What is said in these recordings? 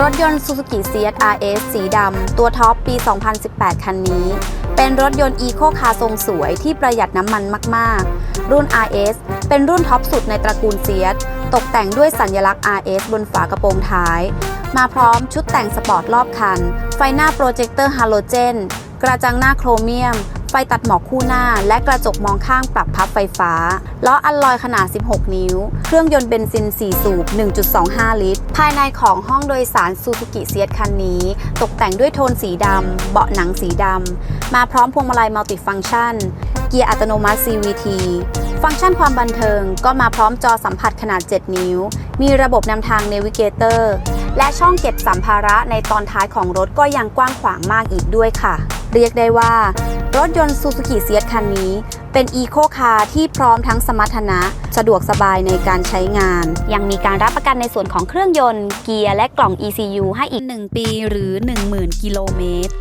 รถยนต์ Suzuki CS RS สีดำ ตัวท็อปปี 2018 คันนี้ เป็นรถยนต์อีโคคาร์ทรงสวยที่ประหยัดน้ำมันมากๆ รุ่น RS เป็นรุ่นท็อปสุดในตระกูล Seat ตกแต่งด้วยสัญลักษณ์ RS บนฝากระโปรงท้าย มาพร้อมชุดแต่งสปอร์ตรอบคัน ไฟหน้าโปรเจคเตอร์ฮาโลเจน กระจังหน้าโครเมียม ไฟตัดหมอกคู่หน้า และกระจกมองข้างปรับพับไฟฟ้า ล้ออัลลอยขนาด 16 นิ้ว เครื่องยนต์เบนซิน 4 สูบ 1.25 ลิตร ภายในของห้องโดยสารซูซูกิเซีย t คันนี้ ตกแต่งด้วยโทนสีดำ เบาะหนังสีดำ มาพร้อมพวงมาลัยมัลติฟัง c t ชัน เกียร์อัตโนมัติ CVT ฟังก์ชันความบันเทิงก็มาพร้อมจอสัมผัสขนาด 7 นิ้ว มีระบบนำทาง Navigator และช่องเก็บสัมภาระในตอนท้ายของรถก็ยังกว้างขวางมากอีกด้วยค่ะ เรียกได้ว่า รถยนต์ Suzuki s e a t คันนี้ เป็นอีโคคาร์ที่พร้อมทั้งสมรรถนะ สะดวกสบายในการใช้งาน ยังมีการรับประกันในส่วนของเครื่องยนต์ เกียร์และกล่อง ECU ให้อีก 1 ปีหรือ 10,000 กิโลเมตร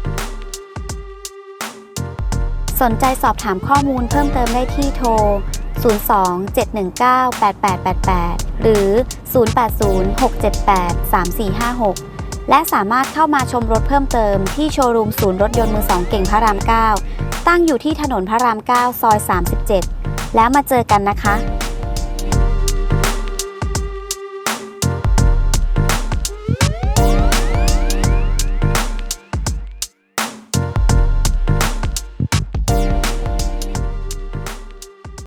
สนใจสอบถามข้อมูลเพิ่มเติมได้ที่โทร 02-719-8888 หรือ 0806783456 และสามารถเข้ามาชมรถเพิ่มเติมที่โชว์รูมศูนย์รถยนต์มือสองเก่งพระราม 9 ตั้งอยู่ที่ถนนพระราม 9 ซอย 37 แล้วมาเจอกันนะคะ